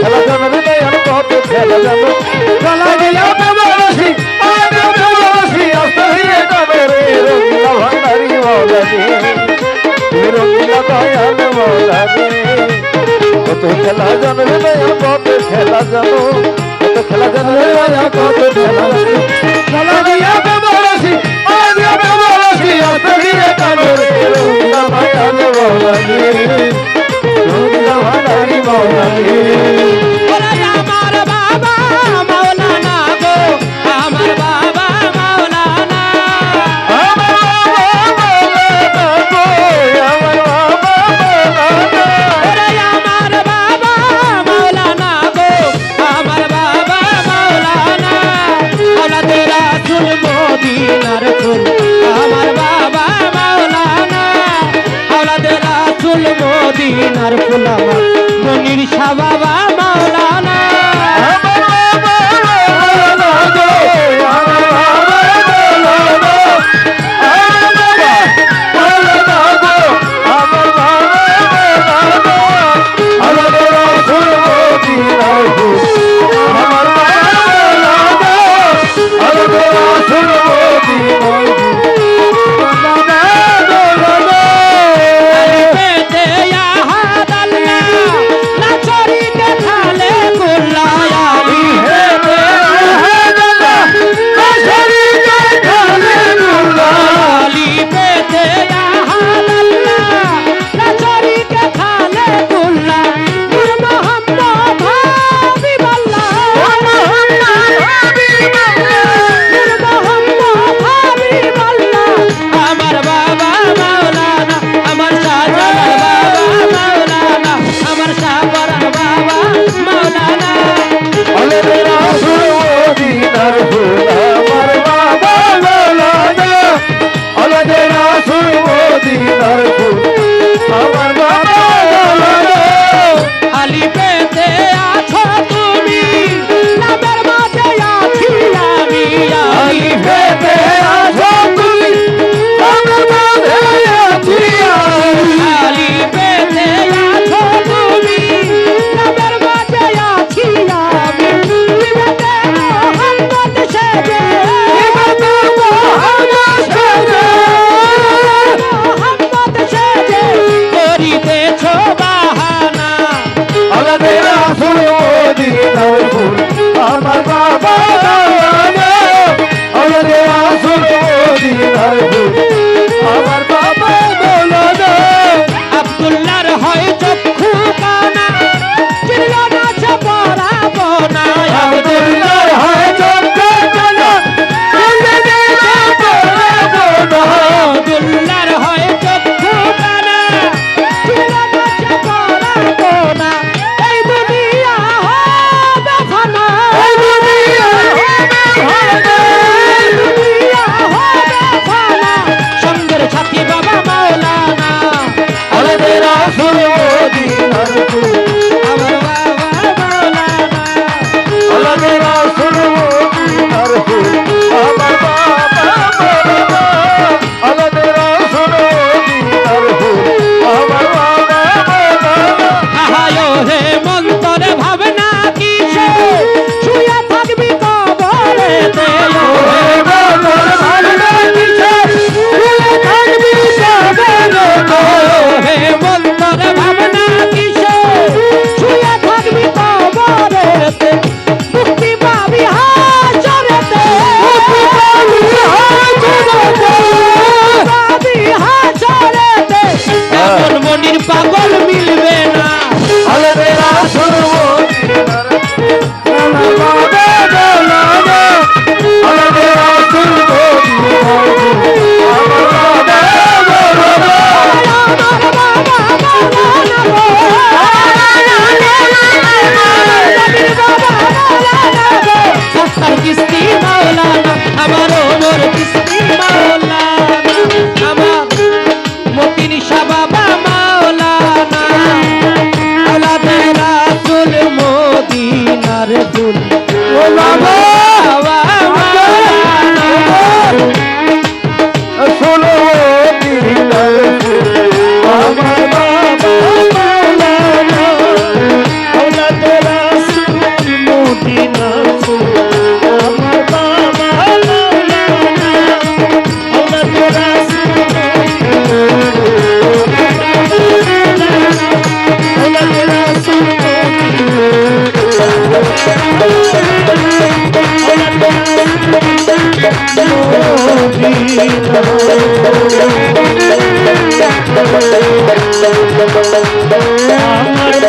খেলা জানো রে ভাই আমি কত খেলা জানো গলা গেলেও কামরসি আদেও কামরসি অস্তহিরে কামরে রঙিলা ভান্ডারি খেলা জানো পাগল I'm